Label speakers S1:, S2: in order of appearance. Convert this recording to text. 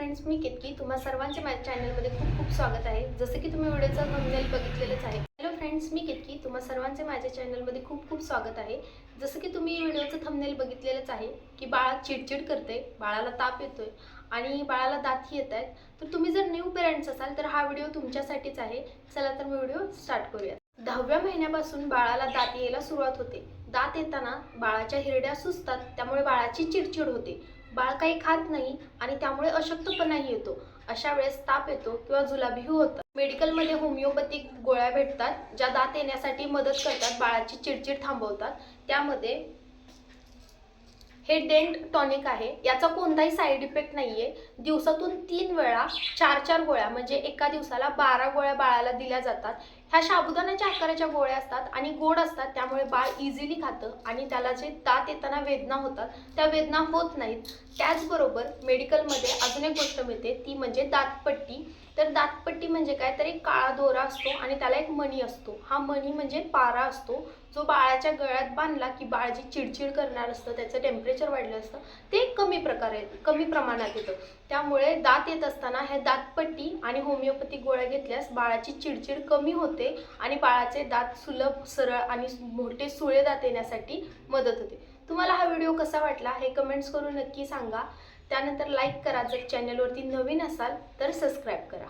S1: Friends मी केतकी? तुम्हा सर्वांचे माझ्या चॅनलमध्ये खूप खूप स्वागत आहे. जसं की तुम्ही व्हिडिओचं थंबनेल बघितलेलंच आहे. हॅलो फ्रेंड्स मी केतकी? तुम्हा सर्वांचे माझ्या चॅनलमध्ये खूप खूप स्वागत आहे. जसं की तुम्ही व्हिडिओचं थंबनेल बघितलेलंच आहे की बाळा चिडचिड करते बाळाला ताप येतोय आणि बाळाला दाती येत आहेत. तर तुम्ही जर न्यू पेरेंट्स असाल तर हा व्हिडिओ तुमच्यासाठीच आहे. चला तर मी व्हिडिओ स्टार्ट करूया दहाव्या महिन्यापासून बाळाला दात यायला सुरुवात होते. दात येताना बाळाच्या हिरड्या सुचतात त्यामुळे बाळाची चिडचिड होते. बाळ काही खात नाही आणि त्यामुळे अशक्तपणाही येतो. अशा वेळेस ताप येतो किंवा जुलाबीही होतं. मेडिकलमध्ये होमिओपॅथिक गोळ्या भेटतात ज्या दात येण्यासाठी मदत करतात बाळाची चिडचिड थांबवतात. त्यामध्ये हे डेंट टॉनिक आहे. याचा कोणताही साईड इफेक्ट नाहीये. दिवसातून तीन वेळा चार चार गोळ्या म्हणजे एका दिवसाला बारा गोळ्या बाळाला दिल्या जातात. ह्या साबुदाण्याच्या आकाराच्या गोळ्या असतात आणि गोड असतात त्यामुळे बाळ इझिली खातं आणि त्याला जे दात येताना वेदना होतात त्या वेदना होत नाहीत. त्याचबरोबर मेडिकलमध्ये अजून एक गोष्ट मिळते ती म्हणजे दातपट्टी. तर दातपट्टी म्हणजे काय? तर एक काळा दोरा असतो आणि त्याला एक मणी असतो. हा मणी म्हणजे पारा असतो. जो बाळाच्या गळ्यात बांधला की बाळ जी चिडचिड करणार असतं त्याचं टेम्परेचर वाढलं असतं ते कमी प्रकारे कमी प्रमाणात येतं. त्यामुळे दात येत असताना ह्या दातपट्टी आणि होमिओपॅथी गोळ्या घेतल्यास बाळाची चिडचिड कमी होते आणि बाळाचे दात सुलभ सरळ आणि मोठे सुळे दात येण्यासाठी मदत होते. तुम्हाला हा व्हिडिओ कसा वाटला हे कमेंट्स करून नक्की सांगा. त्यानंतर लाईक करा जर चॅनलवरती नवीन असाल तर सबस्क्राईब करा.